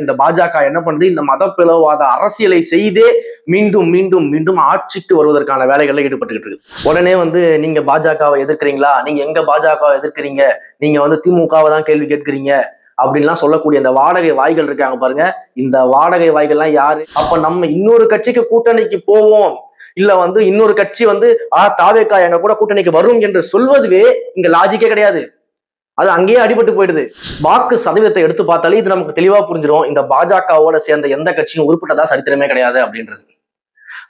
இந்த பாஜக என்ன பண்ணுது? இந்த மத பிளவாத அரசியலை செய்தே மீண்டும் மீண்டும் மீண்டும் ஆட்சிக்கு வருவதற்கான வேலைகள்ல ஈடுபட்டுக்கிட்டு இருக்கு. உடனே வந்து நீங்க பாஜகவை எதிர்க்கிறீங்களா? நீங்க எங்க பாஜகவை எதிர்க்கிறீங்க? நீங்க வந்து திமுகவை தான் கேள்வி கேட்கிறீங்க? அப்படின்லாம் சொல்லக்கூடிய இந்த வாடகை வாய்கள் இருக்காங்க பாருங்க. இந்த வாடகை வாய்கள்லாம் யாரு? அப்ப நம்ம இன்னொரு கட்சிக்கு கூட்டணிக்கு போவோம். இல்ல வந்து இன்னொரு கட்சி வந்து ஆ தாவேக்கா எங்க கூட கூட்டணிக்கு வரும் என்று சொல்வதுவே இங்க லாஜிக்கே கிடையாது. அது அங்கேயே அடிபட்டு போயிடுது. வாக்கு சதவீதத்தை எடுத்து பார்த்தாலே இது நமக்கு தெளிவா புரிஞ்சிடும் இந்த பாஜகவோட சேர்ந்த எந்த கட்சியும் உருப்பிட்டதா சரித்திரமே கிடையாது அப்படின்றது.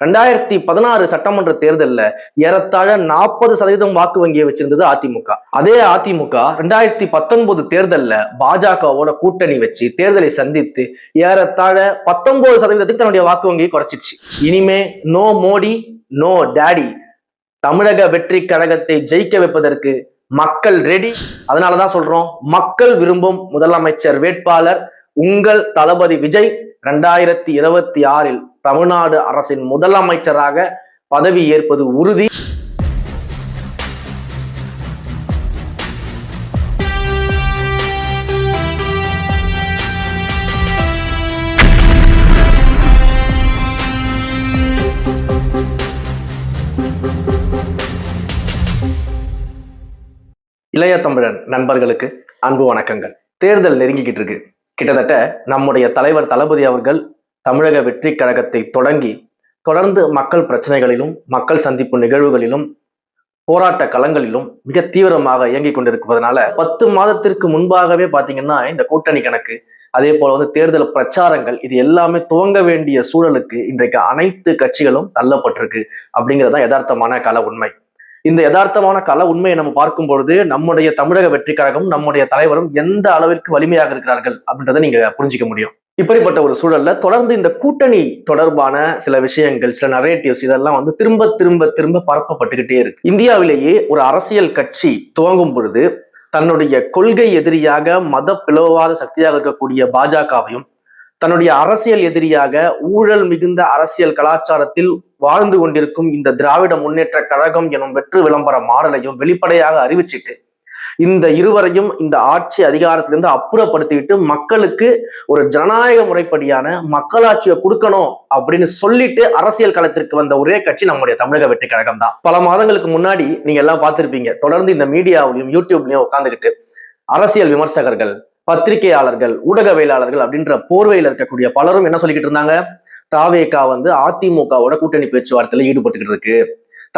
ரெண்டாயிரத்தி பதினாறு சட்டமன்ற தேர்தல்ல ஏறத்தாழ நாற்பது சதவீதம் வாக்கு வங்கியை வச்சிருந்தது அதிமுக. அதே அதிமுக ரெண்டாயிரத்தி பத்தொன்பது தேர்தல்ல பாஜகவோட கூட்டணி வச்சு தேர்தலை சந்தித்து ஏறத்தாழ பத்தொன்பது சதவீதத்துக்கு தன்னுடைய வாக்கு வங்கியை குறைச்சிச்சு இனிமே நோ மோடி நோ டேடி தமிழக வெற்றி கழகத்தை ஜெயிக்க வைப்பதற்கு மக்கள் ரெடி அதனாலதான் சொல்றோம் மக்கள் விரும்பும் முதலமைச்சர் வேட்பாளர் உங்கள் தளபதி விஜய் ரெண்டாயிரத்தி இருபத்தி ஆறில் தமிழ்நாடு அரசின் முதலமைச்சராக பதவி ஏற்பது உறுதி. இளைய தமிழன் நண்பர்களுக்கு அன்பு வணக்கங்கள். தேர்தல் நெருங்கிக்கிட்டு இருக்கு. கிட்டத்தட்ட நம்முடைய தலைவர் தளபதி அவர்கள் தமிழக வெற்றி கழகத்தை தொடங்கி தொடர்ந்து மக்கள் பிரச்சனைகளிலும் மக்கள் சந்திப்பு நிகழ்வுகளிலும் போராட்ட களங்களிலும் மிக தீவிரமாக இயங்கிக் கொண்டிருப்பதனால பத்து மாதத்திற்கு முன்பாகவே பாத்தீங்கன்னா இந்த கூட்டணி கணக்கு அதே போல வந்து தேர்தல் பிரச்சாரங்கள் இது எல்லாமே துவங்க வேண்டிய சூழலுக்கு இன்றைக்கு அனைத்து கட்சிகளும் தள்ளப்பட்டிருக்கு அப்படிங்கிறது தான் யதார்த்தமான கள உண்மை. இந்த யதார்த்தமான கள உண்மையை நம்ம பார்க்கும் பொழுது நம்முடைய தமிழக வெற்றி கழகம் நம்முடைய தலைவரும் எந்த அளவிற்கு வலிமையாக இருக்கிறார்கள் அப்படின்றத நீங்க புரிஞ்சிக்க முடியும். இப்படிப்பட்ட ஒரு சூழல்ல தொடர்ந்து இந்த கூட்டணி தொடர்பான சில விஷயங்கள் சில நரேட்டிவ்ஸ் இதெல்லாம் வந்து திரும்ப திரும்ப திரும்ப பரப்பப்பட்டுக்கிட்டே இருக்கு. இந்தியாவிலேயே ஒரு அரசியல் கட்சி துவங்கும் பொழுது தன்னுடைய கொள்கை எதிரியாக மத பிளவாத சக்தியாக இருக்கக்கூடிய பாஜகவையும் தன்னுடைய அரசியல் எதிரியாக ஊழல் மிகுந்த அரசியல் கலாச்சாரத்தில் வாழ்ந்து கொண்டிருக்கும் இந்த திராவிட முன்னேற்ற கழகம் எனும் வெற்று விளம்பர மாடலையும் வெளிப்படையாக அறிவிச்சிட்டு இந்த இருவரையும் இந்த ஆட்சி அதிகாரத்திலிருந்து அப்புறப்படுத்திவிட்டு மக்களுக்கு ஒரு ஜனநாயக முறைப்படியான மக்களாட்சியை கொடுக்கணும் அப்படின்னு சொல்லிட்டு அரசியல் களத்திற்கு வந்த ஒரே கட்சி நம்முடைய தமிழக வெற்றி கழகம் தான். பல மாதங்களுக்கு முன்னாடி நீங்க எல்லாம் பார்த்திருப்பீங்க. தொடர்ந்து இந்த மீடியாவிலையும் யூடியூப்லயும் உட்காந்துக்கிட்டு அரசியல் விமர்சகர்கள் பத்திரிகையாளர்கள் ஊடகவியலாளர்கள் அப்படின்ற போர்வையில் இருக்கக்கூடிய பலரும் என்ன சொல்லிக்கிட்டு இருந்தாங்க? தாவேகா வந்து அதிமுகவோட கூட்டணி பேச்சுவார்த்தையில ஈடுபட்டுக்கிட்டு இருக்கு.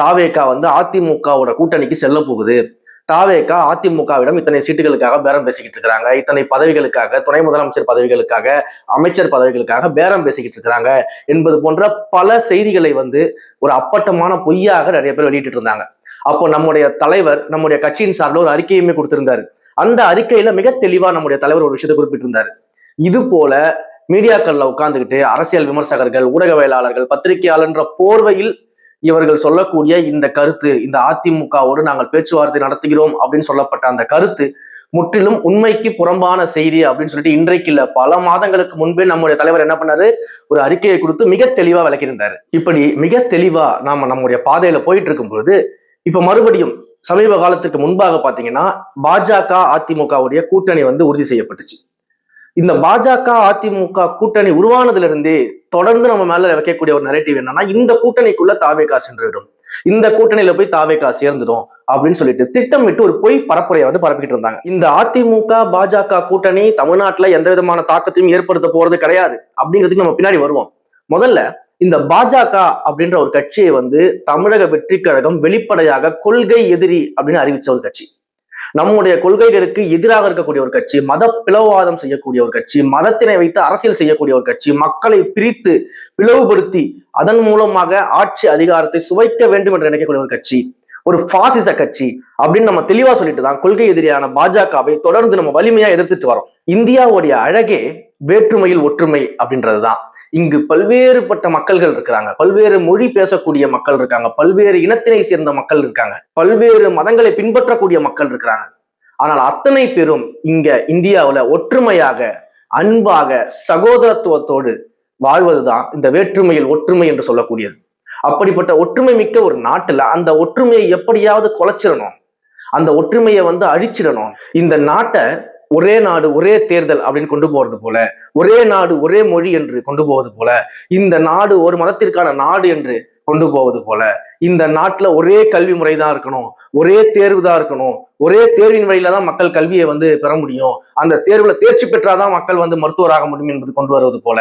தாவேகா வந்து அதிமுகவோட கூட்டணிக்கு செல்ல போகுது. தாவேகா அதிமுகவிடம் இத்தனை சீட்டுகளுக்காக பேரம் பேசிக்கிட்டு இருக்கிறாங்க. இத்தனை பதவிகளுக்காக துணை முதலமைச்சர் பதவிகளுக்காக அமைச்சர் பதவிகளுக்காக பேரம் பேசிக்கிட்டு இருக்கிறாங்க என்பது போன்ற பல செய்திகளை வந்து ஒரு அப்பட்டமான பொய்யாக நிறைய பேர் வெளியிட்டு இருந்தாங்க. அப்போ நம்முடைய தலைவர் நம்முடைய கட்சியின் சார்பில் ஒரு அறிக்கையுமே கொடுத்திருந்தாரு. அந்த அறிக்கையில மிக தெளிவா நம்முடைய தலைவர் ஒரு விஷயத்தை குறிப்பிட்டிருந்தாரு. இது போல மீடியாக்கள்ல உட்கார்ந்துக்கிட்டு அரசியல் விமர்சகர்கள் ஊடகவியலாளர்கள் பத்திரிகையாளர்ன்ற போர்வையில் இவர்கள் சொல்லக்கூடிய இந்த கருத்து இந்த அதிமுகவோடு நாங்கள் பேச்சுவார்த்தை நடத்துகிறோம் அப்படின்னு சொல்லப்பட்ட அந்த கருத்து முற்றிலும் உண்மைக்கு புறம்பான செய்தி அப்படின்னு சொல்லிட்டு இன்றைக்கு இல்ல பல மாதங்களுக்கு முன்பே நம்முடைய தலைவர் என்ன பண்ணாரு? ஒரு அறிக்கையை கொடுத்து மிக தெளிவா விளக்கியிருந்தாரு. இப்படி மிக தெளிவா நாம நம்முடைய பாதையில போயிட்டு இருக்கும் பொழுது இப்ப மறுபடியும் சமீப காலத்துக்கு முன்பாக பாத்தீங்கன்னா பாஜக அதிமுகவுடைய கூட்டணி வந்து உறுதி செய்யப்பட்டுச்சு. இந்த பாஜக அதிமுக கூட்டணி உருவானதுல இருந்தே தொடர்ந்து நம்ம மேல வைக்கக்கூடிய ஒரு நரேட்டிவ் என்னன்னா இந்த கூட்டணிக்குள்ள தாவேகா சென்றுவிடும் இந்த கூட்டணியில போய் தாவேகா சேர்ந்துடும் அப்படின்னு சொல்லிட்டு திட்டமிட்டு ஒரு பொய் பரப்புரையை வந்து பரப்பிக்கிட்டு இருந்தாங்க. இந்த அதிமுக பாஜக கூட்டணி தமிழ்நாட்டுல எந்த விதமான தாக்கத்தையும் ஏற்படுத்த போறது கிடையாது அப்படிங்கிறதுக்கு நம்ம பின்னாடி வருவோம். முதல்ல இந்த பாஜக அப்படின்ற ஒரு கட்சியை வந்து தமிழக வெற்றி கழகம் வெளிப்படையாக கொள்கை எதிரி அப்படின்னு அறிவிச்ச ஒரு கட்சி. நம்முடைய கொள்கைகளுக்கு எதிராக இருக்கக்கூடிய ஒரு கட்சி மத பிளவுவாதம் செய்யக்கூடிய ஒரு கட்சி மதத்தினை வைத்து அரசியல் செய்யக்கூடிய ஒரு கட்சி மக்களை பிரித்து பிளவுபடுத்தி அதன் மூலமாக ஆட்சி அதிகாரத்தை சுவைக்க வேண்டும் என்று நினைக்கக்கூடிய ஒரு கட்சி ஒரு பாசிச கட்சி அப்படின்னு நம்ம தெளிவா சொல்லிட்டு தான் கொள்கை எதிரியான பாஜகவை தொடர்ந்து நம்ம வலிமையா எதிர்த்துட்டு வரோம். இந்தியாவுடைய அழகே வேற்றுமையில் ஒற்றுமை அப்படின்றதுதான். இங்கு பல்வேறுபட்ட மக்கள்கள் இருக்கிறாங்க. பல்வேறு மொழி பேசக்கூடிய மக்கள் இருக்காங்க. பல்வேறு இனத்தினை சேர்ந்த மக்கள் இருக்காங்க. பல்வேறு மதங்களை பின்பற்றக்கூடிய மக்கள் இருக்கிறாங்க. ஆனால் அத்தனை பேரும் இங்க இந்தியாவுல ஒற்றுமையாக அன்பாக சகோதரத்துவத்தோடு வாழ்வதுதான் இந்த வேற்றுமையில் ஒற்றுமை என்று சொல்லக்கூடியது. அப்படிப்பட்ட ஒற்றுமை மிக்க ஒரு நாட்டுல அந்த ஒற்றுமையை எப்படியாவது குலைச்சிடணும். அந்த ஒற்றுமையை வந்து அழிச்சிடணும். இந்த நாட்டை ஒரே நாடு ஒரே தேர்தல் அப்படின்னு கொண்டு போறது போல ஒரே நாடு ஒரே மொழி என்று கொண்டு போவது போல இந்த நாடு ஒரு மதத்திற்கான நாடு என்று கொண்டு போவது போல இந்த நாட்டுல ஒரே கல்வி முறை தான் இருக்கணும் ஒரே தேர்வு தான் இருக்கணும் ஒரே தேர்வின் வழியில தான் மக்கள் கல்வியை வந்து பெற முடியும். அந்த தேர்வுல தேர்ச்சி பெற்றாதான் மக்கள் வந்து மருத்துவராக முடியும் என்பது கொண்டு வருவது போல.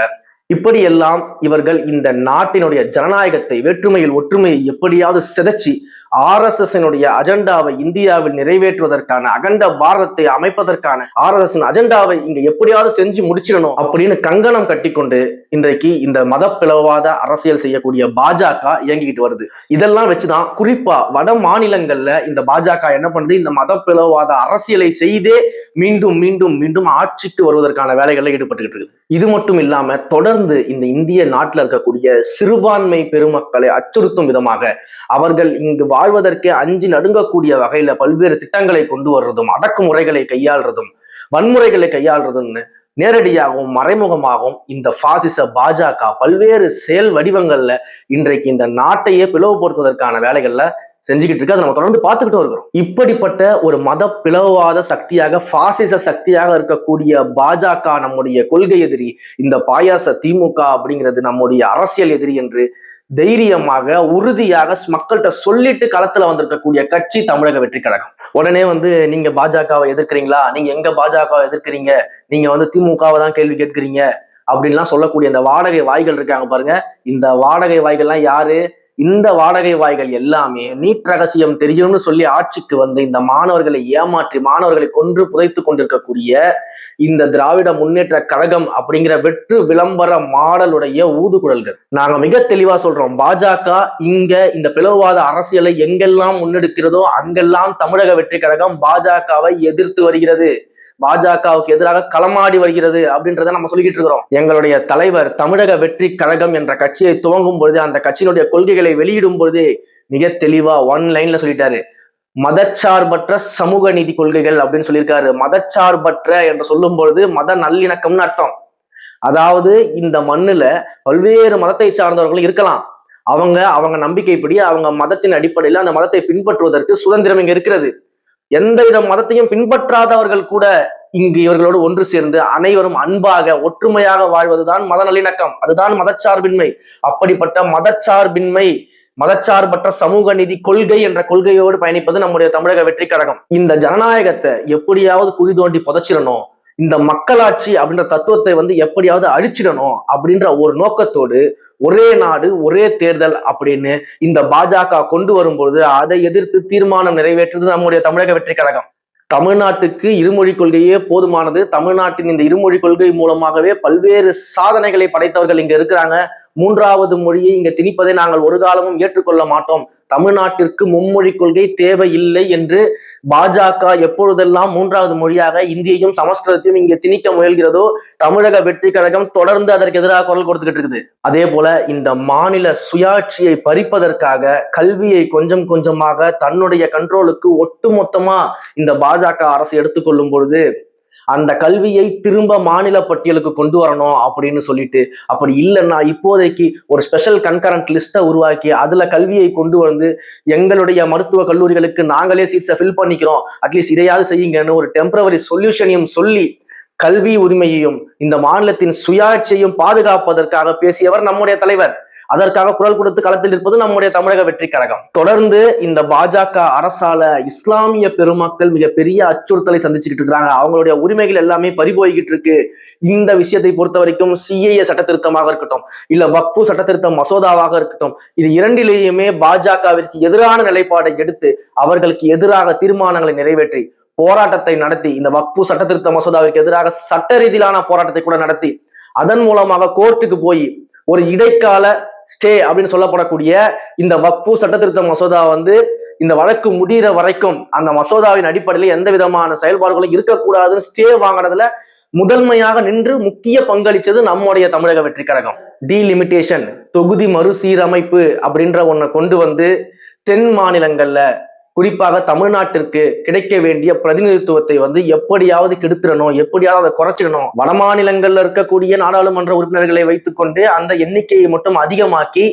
இப்படியெல்லாம் இவர்கள் இந்த நாட்டினுடைய ஜனநாயகத்தை வேற்றுமையில் ஒற்றுமையை எப்படியாவது சிதைச்சி ஆர்எஸ்எஸ்னுடைய அஜெண்டாவை இந்தியாவில் நிறைவேற்றுவதற்கான அகண்ட பாரதத்தை அமைப்பதற்கான ஆர்எஸ்எஸ் அஜெண்டாவை இங்க எப்படியாவது செஞ்சு முடிச்சிடணும் அப்படின்னு கங்கணம் கட்டிக்கொண்டு இன்றைக்கு இந்த மத பிளவாத அரசியல் செய்யக்கூடிய பாஜக இயங்கிக்கிட்டு வருது. இதெல்லாம் வச்சுதான் குறிப்பா வட மாநிலங்கள்ல இந்த பாஜக என்ன பண்ணுது? இந்த மத பிளவாத அரசியலை செய்தே மீண்டும் மீண்டும் மீண்டும் ஆட்சிக்கு வருவதற்கான வேலைகளில் ஈடுபட்டுக்கிட்டு இருக்குது. இது மட்டும் இல்லாம தொடர்ந்து இந்த இந்திய நாட்டில் இருக்கக்கூடிய சிறுபான்மை பெருமக்களை அச்சுறுத்தும் விதமாக அவர்கள் இங்கு வாழ்வதற்கே அஞ்சு நடுங்கக்கூடிய வகையில பல்வேறு திட்டங்களை கொண்டு வர்றதும் அடக்குமுறைகளை கையாள்றதும் வன்முறைகளை கையாள்றதும்னு நேரடியாகவும் மறைமுகமாகவும் இந்த பாசிச பாஜக பல்வேறு செயல் வடிவங்கள்ல இன்றைக்கு இந்த நாட்டையே பிளவுபடுத்துவதற்கான வேலைகள்ல செஞ்சுக்கிட்டு இருக்கு. அதை நம்ம தொடர்ந்து பார்த்துக்கிட்டு இருக்கிறோம் இப்படிப்பட்ட ஒரு மத பிளவாத சக்தியாக பாசிச சக்தியாக இருக்கக்கூடிய பாஜக நம்முடைய கொள்கை எதிரி இந்த பாயாச திமுக அப்படிங்கிறது நம்முடைய அரசியல் எதிரி என்று தைரியமாக உறுதியாக மக்கள்கிட்ட சொல்லிட்டு களத்துல வந்திருக்கக்கூடிய கட்சி தமிழக வெற்றி கழகம். உடனே வந்து நீங்க பாஜகவை எதிர்க்கிறீங்களா? நீங்க எங்க பாஜகவை எதிர்க்கிறீங்க? நீங்க வந்து திமுகவை தான் கேள்வி கேட்கிறீங்க? அப்படின்லாம் சொல்லக்கூடிய இந்த வாடகை வாய்கள் இருக்காங்க பாருங்க. இந்த வாடகை வாய்கள்லாம் யாரு? இந்த வாடகை வாய்கள் எல்லாமே நீட் ரகசியம் தெரியும்னு சொல்லி ஆட்சிக்கு வந்து இந்த மாணவர்களை ஏமாற்றி மாணவர்களை கொன்று புதைத்து கொண்டிருக்கக்கூடிய இந்த திராவிட முன்னேற்ற கழகம் அப்படிங்கிற வெற்று விளம்பர மாடலுடைய ஊதுகுழல்கள். நாங்க மிக தெளிவா சொல்றோம் பாஜக இங்க இந்த பிளவுவாத அரசியலை எங்கெல்லாம் முன்னெடுக்கிறதோ அங்கெல்லாம் தமிழக வெற்றி கழகம் பாஜகவை எதிர்த்து வருகிறது. பாஜகவுக்கு எதிராக களமாடி வருகிறது அப்படின்றத நம்ம சொல்லிக்கிட்டு இருக்கிறோம். எங்களுடைய தலைவர் தமிழக வெற்றி கழகம் என்ற கட்சியை துவங்கும் பொழுது அந்த கட்சியினுடைய கொள்கைகளை வெளியிடும் பொழுது மிக தெளிவா ஒன் லைன்ல சொல்லிட்டாரு. மதச்சார்பற்ற சமூக நீதி கொள்கைகள் அப்படின்னு சொல்லியிருக்காரு. மதச்சார்பற்ற என்று சொல்லும் பொழுது மத நல்லிணக்கம்னு அர்த்தம். அதாவது இந்த மண்ணுல பல்வேறு மதத்தை சார்ந்தவர்கள் இருக்கலாம். அவங்க அவங்க நம்பிக்கைப்படி அவங்க மதத்தின் அடிப்படையில் அந்த மதத்தை பின்பற்றுவதற்கு சுதந்திரம் இங்க இருக்கிறது. எந்த வித மதத்தையும் பின்பற்றாதவர்கள் கூட இங்கு இவர்களோடு ஒன்று சேர்ந்து அனைவரும் அன்பாக ஒற்றுமையாக வாழ்வதுதான் மத நல்லிணக்கம். அதுதான் மதச்சார்பின்மை. அப்படிப்பட்ட மதச்சார்பின்மை மதச்சார்பற்ற சமூக நிதி கொள்கை என்ற கொள்கையோடு பயணிப்பது நம்முடைய தமிழக வெற்றி கழகம். இந்த ஜனநாயகத்தை எப்படியாவது குழி தோண்டி புதைச்சிடணும். இந்த மக்களாட்சி அப்படின்ற தத்துவத்தை வந்து எப்படியாவது அழிச்சிடணும் அப்படின்ற ஒரு நோக்கத்தோடு ஒரே நாடு ஒரே தேர்தல் அப்படின்னு இந்த பாஜக கொண்டு வரும்பொழுது அதை எதிர்த்து தீர்மானம் நிறைவேற்றுவது நம்முடைய தமிழக வெற்றி கழகம். தமிழ்நாட்டுக்கு இருமொழி கொள்கையே போதுமானது. தமிழ்நாட்டின் இந்த இருமொழி கொள்கை மூலமாகவே பல்வேறு சாதனைகளை படைத்தவர்கள் இங்க இருக்கிறாங்க. மூன்றாவது மொழியை இங்க திணிப்பதை நாங்கள் ஒரு காலமும் ஏற்றுக்கொள்ள மாட்டோம். தமிழ்நாட்டிற்கு மும்மொழி கொள்கை தேவையில்லை என்று பாஜக எப்பொழுதெல்லாம் மூன்றாவது மொழியாக இந்தியையும் சமஸ்கிருதத்தையும் இங்கே திணிக்க முயல்கிறதோ தமிழக வெற்றி கழகம் தொடர்ந்து அதற்கு எதிராக குரல் கொடுத்துக்கிட்டு இருக்குது. அதே போல இந்த மாநில சுயாட்சியை பறிப்பதற்காக கல்வியை கொஞ்சம் கொஞ்சமாக தன்னுடைய கண்ட்ரோலுக்கு ஒட்டுமொத்தமா இந்த பாஜக அரசு எடுத்துக்கொள்ளும் பொழுது அந்த கல்வியை திரும்ப மாநில பட்டியலுக்கு கொண்டு வரணும் அப்படின்னு சொல்லிட்டு அப்படி இல்லைன்னா இப்போதைக்கு ஒரு ஸ்பெஷல் கன்கரண்ட் லிஸ்ட்டை உருவாக்கி அதில் கல்வியை கொண்டு வந்து எங்களுடைய மருத்துவ கல்லூரிகளுக்கு நாங்களே சீட்ஸை ஃபில் பண்ணிக்கிறோம். அட்லீஸ்ட் இதையாவது செய்யுங்கன்னு ஒரு டெம்பரவரி சொல்யூஷனையும் சொல்லி கல்வி உரிமையையும் இந்த மாநிலத்தின் சுயாட்சியையும் பாதுகாப்பதற்காக பேசியவர் நம்முடைய தலைவர். அதற்காக குரல் கொடுத்து களத்தில் இருப்பது நம்முடைய தமிழக வெற்றி கழகம் தொடர்ந்து இந்த பாஜக அரசால இஸ்லாமிய பெருமக்கள் மிகப்பெரிய அச்சுறுத்தலை சந்திச்சுக்கிட்டு இருக்காங்க அவங்களுடைய உரிமைகள் எல்லாமே பறிபோய்கிட்டு இருக்கு. இந்த விஷயத்தை பொறுத்த வரைக்கும் சிஏஏ சட்ட திருத்தமாக இருக்கட்டும் இல்ல வக்ஃபு சட்ட திருத்த மசோதாவாக இருக்கட்டும் இது இரண்டிலேயுமே பாஜகவிற்கு எதிரான நிலைப்பாடை எடுத்து அவர்களுக்கு எதிராக தீர்மானங்களை நிறைவேற்றி போராட்டத்தை நடத்தி இந்த வக்பு சட்ட திருத்த மசோதாவிற்கு எதிராக சட்ட ரீதியிலான போராட்டத்தை கூட நடத்தி அதன் மூலமாக கோர்ட்டுக்கு போய் ஒரு இடைக்கால ஸ்டே அப்படின்னு சொல்லப்படக்கூடிய இந்த வக்ஃபு சட்டத்திருத்த மசோதா வந்து இந்த வழக்கு முடிகிற வரைக்கும் அந்த மசோதாவின் அடிப்படையில் எந்த விதமான செயல்பாடுகளும் இருக்கக்கூடாதுன்னு ஸ்டே வாங்கினதுல முதன்மையாக நின்று முக்கிய பங்களிச்சது நம்முடைய தமிழக வெற்றி கழகம். டீலிமிட்டேஷன் தொகுதி மறுசீரமைப்பு அப்படின்ற ஒன்றை கொண்டு வந்து தென் மாநிலங்கள்ல குறிப்பாக தமிழ்நாட்டிற்கு கிடைக்க வேண்டிய பிரதிநிதித்துவத்தை வந்து எப்படியாவது கெடுத்துடணும் எப்படியாவது அதை குறைச்சிடணும். வடமாநிலங்கள்ல இருக்கக்கூடிய நாடாளுமன்ற உறுப்பினர்களை வைத்துக்கொண்டு அந்த எண்ணிக்கையை மட்டும் அதிகமாக்கி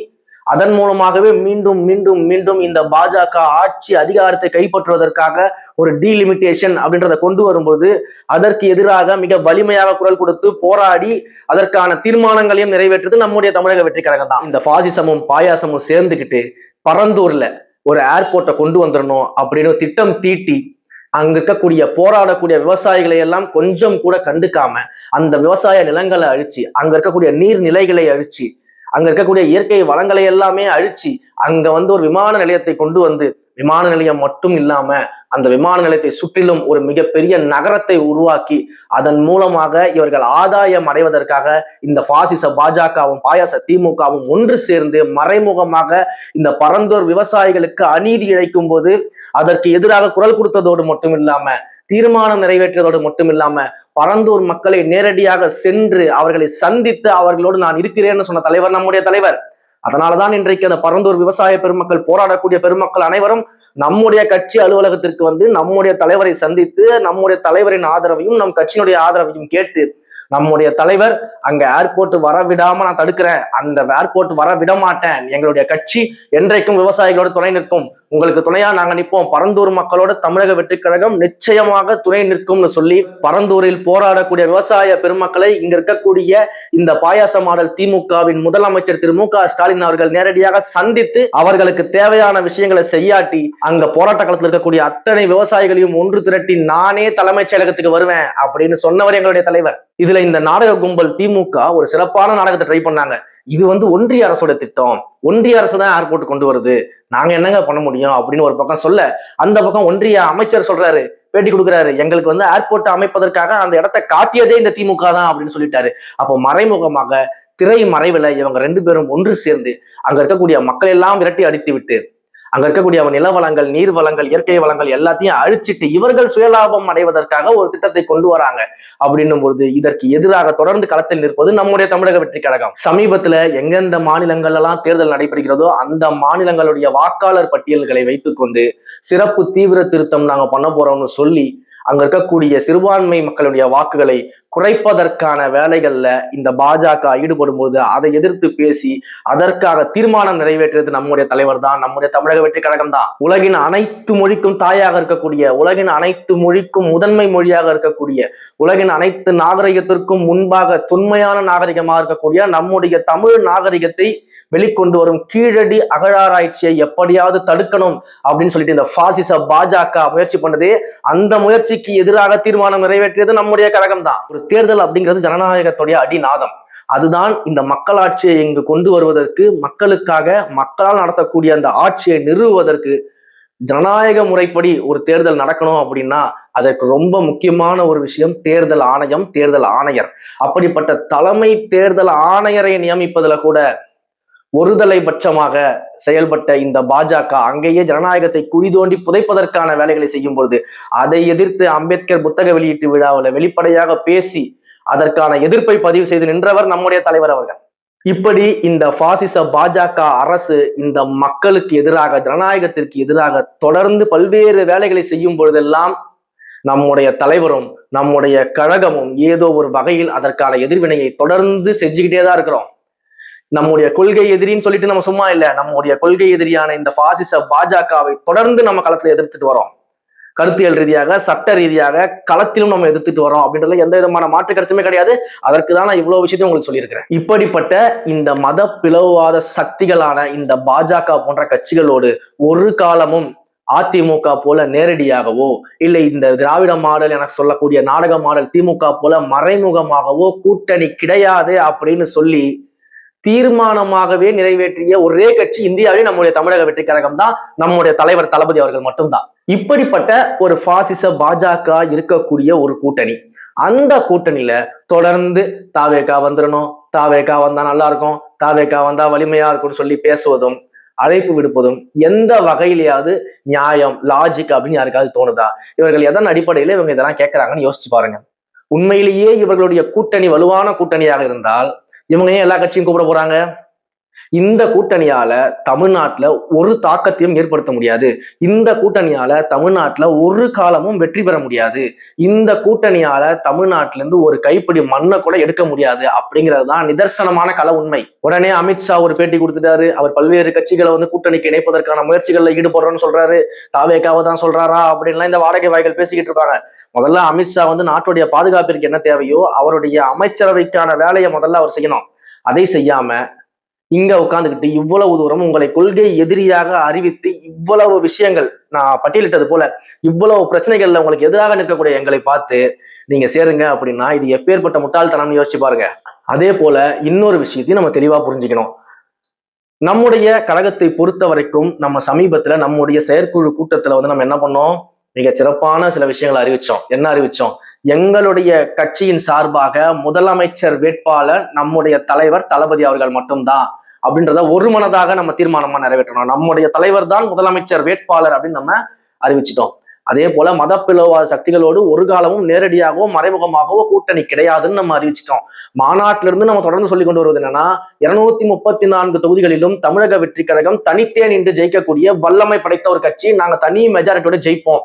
அதன் மூலமாகவே மீண்டும் மீண்டும் மீண்டும் இந்த பாஜக ஆட்சி அதிகாரத்தை கைப்பற்றுவதற்காக ஒரு டீலிமிட்டேஷன் அப்படின்றத கொண்டு வரும்போது அதற்கு எதிராக மிக வலிமையாக குரல் கொடுத்து போராடி அதற்கான தீர்மானங்களையும் நிறைவேற்றது நம்முடைய தமிழக வெற்றி கழகம் தான் இந்த பாசிசமும் பாயாசமும் சேர்ந்துக்கிட்டு பரந்தூர்ல ஒரு ஏர்போர்ட்டை கொண்டு வந்துடணும் அப்படின்னு திட்டம் தீட்டி அங்க இருக்கக்கூடிய போராடக்கூடிய விவசாயிகளை எல்லாம் கொஞ்சம் கூட கண்டுக்காம அந்த விவசாய நிலங்களை அழிச்சு அங்க இருக்கக்கூடிய நீர்நிலைகளை அழிச்சு அங்க இருக்கக்கூடிய இயற்கை வளங்களை எல்லாமே அழிச்சு அங்க வந்து ஒரு விமான நிலையத்தை கொண்டு வந்து விமான நிலையம் மட்டும் இல்லாம அந்த விமான நிலையத்தை சுற்றிலும் ஒரு மிகப்பெரிய நகரத்தை உருவாக்கி அதன் மூலமாக இவர்கள் ஆதாயம் அடைவதற்காக இந்த பாசிச பாஜகவும் பாயாச திமுகவும் ஒன்று சேர்ந்து மறைமுகமாக இந்த பரந்தோர் விவசாயிகளுக்கு அநீதி இழைக்கும் போது அதற்கு எதிராக குரல் கொடுத்ததோடு மட்டும் இல்லாம தீர்மானம் நிறைவேற்றியதோடு மட்டும் இல்லாம பரந்தூர் மக்களை நேரடியாக சென்று அவர்களை சந்தித்து அவர்களோடு நான் இருக்கிறேன்னு சொன்ன தலைவர் நம்முடைய தலைவர். அதனாலதான் இன்றைக்கு அந்த பரந்தூர் விவசாய பெருமக்கள் போராடக்கூடிய பெருமக்கள் அனைவரும் நம்முடைய கட்சி அலுவலகத்திற்கு வந்து நம்முடைய தலைவரை சந்தித்து நம்முடைய தலைவரின் ஆதரவையும் நம் கட்சியினுடைய ஆதரவையும் கேட்டு நம்முடைய தலைவர் அங்க ஏர்போர்ட் வர விடாம நான் தடுக்கிறேன். அந்த ஏர்போர்ட் வர விட மாட்டேன் எங்களுடைய கட்சி என்றைக்கும் விவசாயிகளோட துணை நிற்கும். உங்களுக்கு துணையா நாங்க நிற்போம். பரந்தூர் மக்களோட தமிழக வெற்றிக் கழகம் நிச்சயமாக துணை நிற்கும்னு சொல்லி பரந்தூரில் போராடக்கூடிய விவசாய பெருமக்களை இங்க இருக்கக்கூடிய இந்த பாயாச மாடல் திமுகவின் முதலமைச்சர் திரு மு ஸ்டாலின் அவர்கள் நேரடியாக சந்தித்து அவர்களுக்கு தேவையான விஷயங்களை செய்யாட்டி அங்க போராட்ட களத்தில் இருக்கக்கூடிய அத்தனை விவசாயிகளையும் ஒன்று திரட்டி நானே தலைமைச் செயலகத்துக்கு வருவேன் அப்படின்னு சொன்னவர் எங்களுடைய தலைவர். இதுல இந்த நாடக கும்பல் திமுக ஒரு சிறப்பான நாடகத்தை ட்ரை பண்ணாங்க. இது வந்து ஒன்றிய அரசோட திட்டம். ஒன்றிய அரசு தான் ஏர்போர்ட் கொண்டு வருது? நாங்க என்னங்க பண்ண முடியும்? அப்படின்னு ஒரு பக்கம் சொல்ல அந்த பக்கம் ஒன்றிய அமைச்சர் சொல்றாரு. பேட்டி கொடுக்குறாரு. எங்களுக்கு வந்து ஏர்போர்ட் அமைப்பதற்காக அந்த இடத்தை காட்டியதே இந்த திமுக தான் அப்படின்னு சொல்லிட்டாரு. அப்போ மறைமுகமாக திரை மறைவில் இவங்க ரெண்டு பேரும் ஒன்று சேர்ந்து அங்க இருக்கக்கூடிய மக்கள் எல்லாம் விரட்டி அடித்து விட்டு அங்க இருக்கக்கூடிய அவன் நிலவளங்கள் நீர் வளங்கள் இயற்கை வளங்கள் எல்லாத்தையும் அழிச்சிட்டு இவர்கள் சுயலாபம் அடைவதற்காக ஒரு திட்டத்தை கொண்டு வராங்க. அப்படின்னும் பொழுது இதற்கு எதிராக தொடர்ந்து களத்தில் நிற்பது நம்முடைய தமிழக வெற்றி கழகம். சமீபத்துல எங்கெந்த மாநிலங்கள் எல்லாம் தேர்தல் நடைபெறுகிறதோ அந்த மாநிலங்களுடைய வாக்காளர் பட்டியல்களை வைத்துக்கொண்டு சிறப்பு தீவிர திருத்தம் நாங்க பண்ண போறோம்னு சொல்லி அங்க இருக்கக்கூடிய சிறுபான்மை மக்களுடைய வாக்குகளை குறைப்பதற்கான வேலைகள்ல இந்த பாஜக ஈடுபடும் போது அதை எதிர்த்து பேசி அதற்காக தீர்மானம் நிறைவேற்றியது நம்முடைய தலைவர் தான் நம்முடைய தமிழக வெற்றி கழகம் தான் உலகின் அனைத்து மொழிக்கும் தாயாக இருக்கக்கூடிய உலகின் அனைத்து மொழிக்கும் முதன்மை மொழியாக இருக்கக்கூடிய உலகின் அனைத்து நாகரிகத்திற்கும் முன்பாக தொன்மையான நாகரிகமாக இருக்கக்கூடிய நம்முடைய தமிழ் நாகரிகத்தை வெளிக்கொண்டு வரும் கீழடி அகழாராய்ச்சியை எப்படியாவது தடுக்கணும் அப்படின்னு சொல்லிட்டு இந்த பாசிச பாஜக முயற்சி பண்ணதே அந்த முயற்சிக்கு எதிராக தீர்மானம் நிறைவேற்றியது நம்முடைய கழகம் தான் ஒரு தேர்தல் அப்படிங்கிறது ஜனநாயகத்துடைய அடிநாதம். அதுதான் இந்த மக்களாட்சியை இங்கு கொண்டு வருவதற்கு மக்களுக்காக மக்களால் நடத்தக்கூடிய அந்த ஆட்சியை நிறுவுவதற்கு ஜனநாயக முறைப்படி ஒரு தேர்தல் நடக்கணும் அப்படின்னா அதற்கு ரொம்ப முக்கியமான ஒரு விஷயம் தேர்தல் ஆணையம் தேர்தல் ஆணையர். அப்படிப்பட்ட தலைமை தேர்தல் ஆணையரை நியமிப்பதுல கூட ஒருதலை பட்சமாக செயல்பட்ட இந்த பாஜக அங்கேயே ஜனநாயகத்தை குழி தோண்டி புதைப்பதற்கான வேலைகளை செய்யும் பொழுது அதை எதிர்த்து அம்பேத்கர் புத்தக வெளியீட்டு விழாவில் வெளிப்படையாக பேசி அதற்கான எதிர்ப்பை பதிவு செய்து நின்றவர் நம்முடைய தலைவர் அவர்கள். இப்படி இந்த பாசிச பாஜக அரசு இந்த மக்களுக்கு எதிராக ஜனநாயகத்திற்கு எதிராக தொடர்ந்து பல்வேறு வேலைகளை செய்யும் பொழுதெல்லாம் நம்முடைய தலைவரும் நம்முடைய கழகமும் ஏதோ ஒரு வகையில் அதற்கான எதிர்வினையை தொடர்ந்து செஞ்சுக்கிட்டே தான் இருக்கிறோம். நம்முடைய கொள்கை எதிரின்னு சொல்லிட்டு நம்ம சும்மா இல்லை. நம்முடைய கொள்கை எதிரியான இந்த பாசிச பாஜகவை தொடர்ந்து நம்ம களத்துல எதிர்த்துட்டு வரோம். கருத்தியல் ரீதியாக சட்ட ரீதியாக களத்திலும் நம்ம எதிர்த்துட்டு வரோம் அப்படின்றதுல எந்த விதமான மாற்று கருத்துமே கிடையாது. அதற்கு தான் நான் இவ்வளவு விஷயத்தையும் உங்களுக்கு சொல்லியிருக்கிறேன். இப்படிப்பட்ட இந்த மத பிளவுவாத சக்திகளான இந்த பாஜக போன்ற கட்சிகளோடு ஒரு காலமும் அதிமுக போல நேரடியாகவோ இல்லை இந்த திராவிட மாடல் என சொல்லக்கூடிய நாடக மாடல் திமுக போல மறைமுகமாகவோ கூட்டணி கிடையாது அப்படின்னு சொல்லி தீர்மானமாகவே நிறைவேற்றிய ஒரே கட்சி இந்தியாவிலே நம்முடைய தமிழக வெற்றி கழகம் தான். நம்முடைய தலைவர் தளபதி அவர்கள் மட்டும்தான். இப்படிப்பட்ட ஒரு பாசிச பாஜக இருக்கக்கூடிய ஒரு கூட்டணி. அந்த கூட்டணியில தொடர்ந்து தாவேக்கா வந்துடணும் தாவேக்கா வந்தா நல்லா இருக்கும் தாவேக்கா வந்தா வலிமையா இருக்கும்னு சொல்லி பேசுவதும் அழைப்பு விடுப்பதும் எந்த வகையிலேயாவது நியாயம் லாஜிக் அப்படின்னு யாருக்காவது தோணுதா? இவர்கள் எதன் அடிப்படையில இவங்க இதெல்லாம் கேட்கறாங்கன்னு யோசிச்சு பாருங்க. உண்மையிலேயே இவர்களுடைய கூட்டணி வலுவான கூட்டணியாக இருந்தால் இவங்க ஏன் எல்லா கட்சியும் கூப்பிட போறாங்க? இந்த கூட்டணியால தமிழ்நாட்டுல ஒரு தாக்கத்தையும் ஏற்படுத்த முடியாது. இந்த கூட்டணியால தமிழ்நாட்டுல ஒரு காலமும் வெற்றி பெற முடியாது. இந்த கூட்டணியால தமிழ்நாட்டுல இருந்து ஒரு கைப்பிடி மண்ணை கூட எடுக்க முடியாது அப்படிங்கிறது தான் நிதர்சனமான கள உண்மை. உடனே அமித்ஷா ஒரு பேட்டி கொடுத்துட்டாரு. அவர் பல்வேறு கட்சிகளை வந்து கூட்டணிக்கு இணைப்பதற்கான முயற்சிகள்ல ஈடுபடுறோம்னு சொல்றாரு. தாவேக்காவை தான் சொல்றாரா அப்படின்லாம் இந்த வாடகை வாய்கள் பேசிக்கிட்டு இருப்பாங்க. முதல்ல அமித்ஷா வந்து நாட்டுடைய பாதுகாப்பிற்கு என்ன தேவையோ அவருடைய அமைச்சரவைக்கான வேலையை முதல்ல அவர் செய்யணும். அதை செய்யாம இங்க உட்காந்துக்கிட்டு இவ்வளவு தூரம் உங்களை கொள்கை எதிரியாக அறிவித்து இவ்வளவு விஷயங்கள் நான் பட்டியலிட்டது போல இவ்வளவு பிரச்சனைகள்ல உங்களுக்கு எதிராக நிற்கக்கூடிய எங்களை பார்த்து நீங்க சேருங்க அப்படின்னா இது எப்பேற்பட்ட முட்டாள்தனம்னு யோசிச்சு பாருங்க. அதே போல இன்னொரு விஷயத்தையும் நம்ம தெளிவா புரிஞ்சுக்கணும். நம்முடைய கழகத்தை பொறுத்த வரைக்கும் நம்ம சமீபத்துல நம்முடைய செயற்குழு கூட்டத்துல வந்து நம்ம என்ன பண்ணோம்? மிக சிறப்பான சில விஷயங்களை அறிவிச்சோம். என்ன அறிவிச்சோம்? எங்களுடைய கட்சியின் சார்பாக முதலமைச்சர் வேட்பாளர் நம்முடைய தலைவர் தளபதி அவர்கள் மட்டும்தான் அப்படின்றத ஒரு மனதாக நம்ம தீர்மானமா நிறைவேற்றணும். நம்முடைய தலைவர் தான் முதலமைச்சர் வேட்பாளர் அப்படின்னு நம்ம அறிவிச்சிட்டோம். அதே போல மதப்பிளவாத சக்திகளோடு ஒரு காலமும் நேரடியாகவோ மறைமுகமாகவோ கூட்டணி கிடையாதுன்னு நம்ம அறிவிச்சிட்டோம். மாநாட்டிலிருந்து நம்ம தொடர்ந்து சொல்லி கொண்டு வருவது என்னன்னா இருநூத்தி முப்பத்தி நான்கு தொகுதிகளிலும் தமிழக வெற்றி கழகம் தனித்தே நின்று ஜெயிக்கக்கூடிய வல்லமை படைத்த ஒரு கட்சி. நாங்க தனி மெஜாரிட்டியோட ஜெயிப்போம்.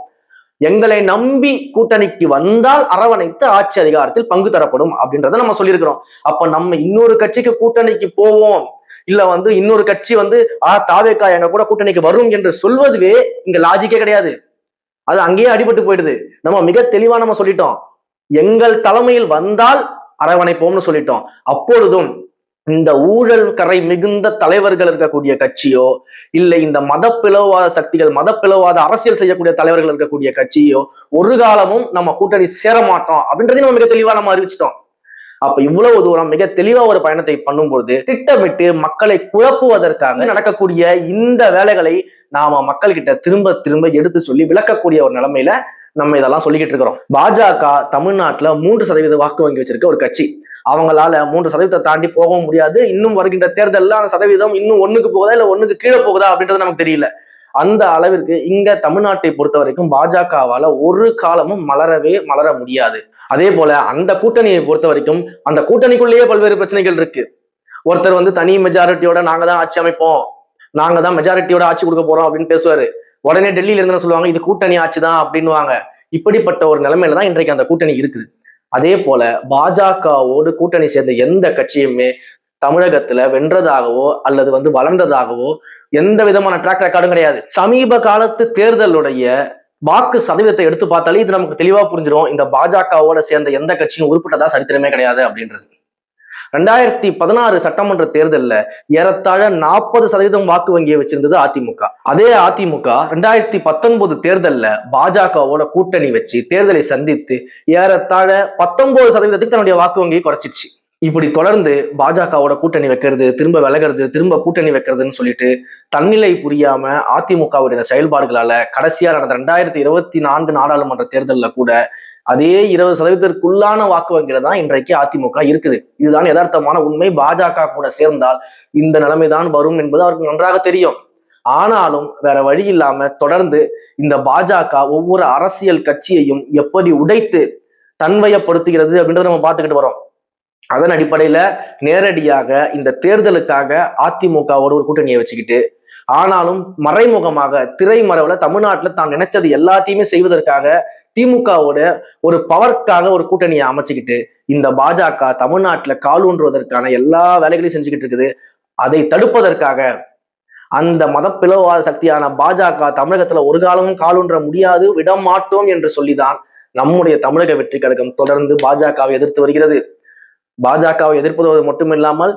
எங்களை நம்பி கூட்டணிக்கு வந்தால் அரவணைத்து ஆட்சி அதிகாரத்தில் பங்கு தரப்படும் அப்படின்றத நம்ம சொல்லியிருக்கிறோம். அப்ப நம்ம இன்னொரு கட்சிக்கு கூட்டணிக்கு போவோம். இல்ல வந்து இன்னொரு கட்சி வந்து ஆ தாவேக்கா எங்க கூட கூட்டணிக்கு வரும் என்று சொல்வதுவே இங்க லாஜிக்கே கிடையாது. அது அங்கேயே அடிபட்டு போயிடுது. நம்ம மிக தெளிவா நம்ம சொல்லிட்டோம். எங்கள் தலைமையில் வந்தால் அரவணைப்போம்னு சொல்லிட்டோம். அப்பொழுதும் இந்த ஊழல் கரை மிகுந்த தலைவர்கள் இருக்கக்கூடிய கட்சியோ இல்லை இந்த மத பிளவாத சக்திகள் மத பிளவாத அரசியல் செய்யக்கூடிய தலைவர்கள் இருக்கக்கூடிய கட்சியோ ஒரு காலமும் நம்ம கூட்டணி சேர மாட்டோம் அப்படின்றதையும் நம்ம மிக தெளிவா நம்ம அறிவிச்சிட்டோம். அப்ப இவ்வளவு தூரம் மிக தெளிவா ஒரு பயணத்தை பண்ணும்பொழுது திட்டமிட்டு மக்களை குழப்புவதற்காக நடக்கக்கூடிய இந்த வேலைகளை நாம மக்கள்கிட்ட திரும்ப திரும்ப எடுத்து சொல்லி விளக்கக்கூடிய ஒரு நிலைமையில நம்ம இதெல்லாம் சொல்லிக்கிட்டு இருக்கிறோம். பாஜக தமிழ்நாட்டுல மூன்று சதவீத வாக்கு வங்கி வச்சிருக்க ஒரு கட்சி. அவங்களால மூன்று சதவீதத்தை தாண்டி போகவும் முடியாது. இன்னும் வருகின்ற தேர்தலில் அந்த சதவீதம் இன்னும் ஒன்றுக்கு போகுதா இல்ல ஒன்றுக்கு கீழே போகுதா அப்படின்றது நமக்கு தெரியல. அந்த அளவிற்கு இங்க தமிழ்நாட்டை பொறுத்த வரைக்கும் பாஜகவால ஒரு காலமும் மலரவே மலர முடியாது. அதே போல அந்த கூட்டணியை பொறுத்த வரைக்கும் அந்த கூட்டணிக்குள்ளேயே பல்வேறு பிரச்சனைகள் இருக்கு. ஒருத்தர் வந்து தனி மெஜாரிட்டியோட நாங்க தான் ஆட்சி அமைப்போம். நாங்க தான் மெஜாரிட்டியோட ஆட்சி கொடுக்க போறோம் அப்படின்னு பேசுவாரு. உடனே டெல்லியில இருந்து சொல்லுவாங்க? இது கூட்டணி ஆட்சி தான் அப்படின்னுவாங்க. இப்படிப்பட்ட ஒரு நிலைமையில தான் இன்றைக்கு அந்த கூட்டணி இருக்குது. அதே போல பாஜகவோடு கூட்டணி சேர்ந்த எந்த கட்சியுமே தமிழகத்துல வென்றதாகவோ அல்லது வந்து வளர்ந்ததாகவோ எந்த விதமான ட்ராக் ரெக்கார்டும் கிடையாது. சமீப காலத்து தேர்தலுடைய வாக்கு சதவீதத்தை எடுத்து பார்த்தாலே இது நமக்கு தெளிவா புரிஞ்சிடும் இந்த பாஜகவோட சேர்ந்த எந்த கட்சியும் உருப்பிட்டதா சரித்திரமே கிடையாது அப்படின்றது. ரெண்டாயிரத்தி பதினாறு சட்டமன்ற தேர்தலில் ஏறத்தாழ நாற்பது சதவீதம் வாக்கு வங்கியை வச்சிருந்தது அதிமுக. அதே அதிமுக ரெண்டாயிரத்தி பத்தொன்பது தேர்தலில் பாஜகவோட கூட்டணி வச்சு தேர்தலை சந்தித்து ஏறத்தாழ பத்தொன்பது சதவீதத்துக்கு தன்னுடைய வாக்கு வங்கியை குறைச்சிச்சு இப்படி தொடர்ந்து பாஜகவோட கூட்டணி வைக்கிறது திரும்ப விலகிறது திரும்ப கூட்டணி வைக்கிறதுன்னு சொல்லிட்டு தன்னிலை புரியாம அதிமுகவுடைய செயல்பாடுகளால கடைசியா நடந்த ரெண்டாயிரத்தி இருபத்தி நான்கு நாடாளுமன்ற தேர்தலில் கூட அதே இருபது சதவீதத்திற்குள்ளான வாக்கு வங்கியில தான் இன்றைக்கு அதிமுக இருக்குது. இதுதான் யதார்த்தமான உண்மை. பாஜக கூட சேர்ந்தால் இந்த நிலைமைதான் வரும் என்பது அவருக்கு நன்றாக தெரியும். ஆனாலும் வேற வழி இல்லாம தொடர்ந்து இந்த பாஜக ஒவ்வொரு அரசியல் கட்சியையும் எப்படி உடைத்து தன்வயப்படுத்துகிறது அப்படின்றத நம்ம பார்த்துக்கிட்டு வரோம். அதன் அடிப்படையில நேரடியாக இந்த தேர்தலுக்காக அதிமுகவோட ஒரு கூட்டணியை வச்சுக்கிட்டு ஆனாலும் மறைமுகமாக திரைமறைவுல தமிழ்நாட்டுல தான் நினைச்சது எல்லாத்தையுமே செய்வதற்காக திமுகவோட ஒரு பவர்க்காக ஒரு கூட்டணியை அமைச்சுக்கிட்டு இந்த பாஜக தமிழ்நாட்டுல காலூன்றுவதற்கான எல்லா வேலைகளையும் செஞ்சுக்கிட்டு இருக்குது. அதை தடுப்பதற்காக அந்த மத பிளவாத சக்தியான பாஜக தமிழகத்துல ஒரு காலமும் காலூன்ற முடியாது விட மாட்டோம் என்று சொல்லிதான் நம்முடைய தமிழக வெற்றி கழகம் தொடர்ந்து பாஜகவை எதிர்த்து வருகிறது. பாஜகவை எதிர்ப்பது மட்டுமில்லாமல்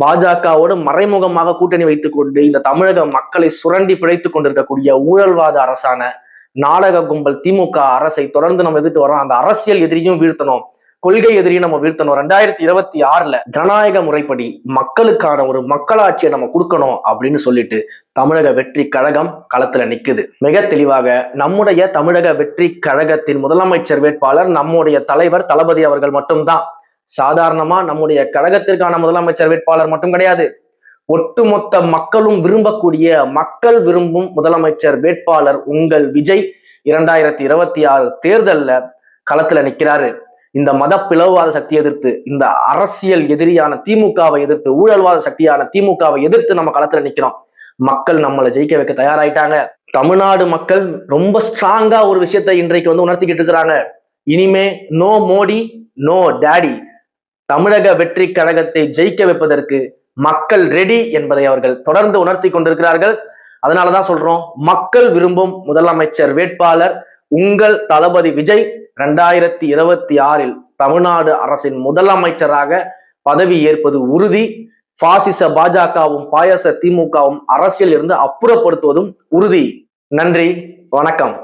பாஜகவோடு மறைமுகமாக கூட்டணி வைத்துக் கொண்டு இந்த தமிழக மக்களை சுரண்டி பிழைத்துக் கொண்டிருக்கக்கூடிய ஊழல்வாத அரசான நாடக கும்பல் திமுக அரசை தொடர்ந்து நம்ம எதிர்த்து வரோம் அந்த அரசியல் எதிரியும் வீழ்த்தணும். கொள்கை எதிரியும் நம்ம வீழ்த்தணும். ரெண்டாயிரத்தி இருபத்தி ஆறுல ஜனநாயக முறைப்படி மக்களுக்கான ஒரு மக்களாட்சியை நம்ம கொடுக்கணும் அப்படின்னு சொல்லிட்டு தமிழக வெற்றி கழகம் களத்துல நிக்குது. மிக தெளிவாக நம்முடைய தமிழக வெற்றி கழகத்தின் முதலமைச்சர் வேட்பாளர் நம்முடைய தலைவர் தளபதி அவர்கள் மட்டும்தான். சாதாரணமா நம்முடைய கழகத்திற்கான முதலமைச்சர் வேட்பாளர் மட்டும் கிடையாது. ஒட்டுமொத்த மக்களும் விரும்பக்கூடிய மக்கள் விரும்பும் முதலமைச்சர் வேட்பாளர் உங்கள் விஜய் இரண்டாயிரத்தி இருபத்தி ஆறு தேர்தல்ல களத்துல நிக்கிறாரு. இந்த மத பிளவுவாத சக்தியை எதிர்த்து இந்த அரசியல் எதிரியான திமுகவை எதிர்த்து ஊழல்வாத சக்தியான திமுகவை எதிர்த்து நம்ம களத்துல நிக்கிறோம். மக்கள் நம்மளை ஜெயிக்க வைக்க தயாராயிட்டாங்க. தமிழ்நாடு மக்கள் ரொம்ப ஸ்ட்ராங்கா ஒரு விஷயத்தை இன்றைக்கு வந்து உணர்த்திக்கிட்டு இருக்கிறாங்க. இனிமே நோ மோடி நோ டேடி தமிழக வெற்றி கழகத்தை ஜெயிக்க வைப்பதற்கு மக்கள் ரெடி என்பதை அவர்கள் தொடர்ந்து உணர்த்தி கொண்டிருக்கிறார்கள். அதனாலதான் சொல்றோம் மக்கள் விரும்பும் முதலமைச்சர் வேட்பாளர் உங்கள் தளபதி விஜய் ரெண்டாயிரத்தி இருபத்தி ஆறில் தமிழ்நாடு அரசின் முதலமைச்சராக பதவி ஏற்பது உறுதி. பாசிச பாஜகவும் பாயச திமுகவும் அரசியல் இருந்து அப்புறப்படுத்துவதும் உறுதி. நன்றி வணக்கம்.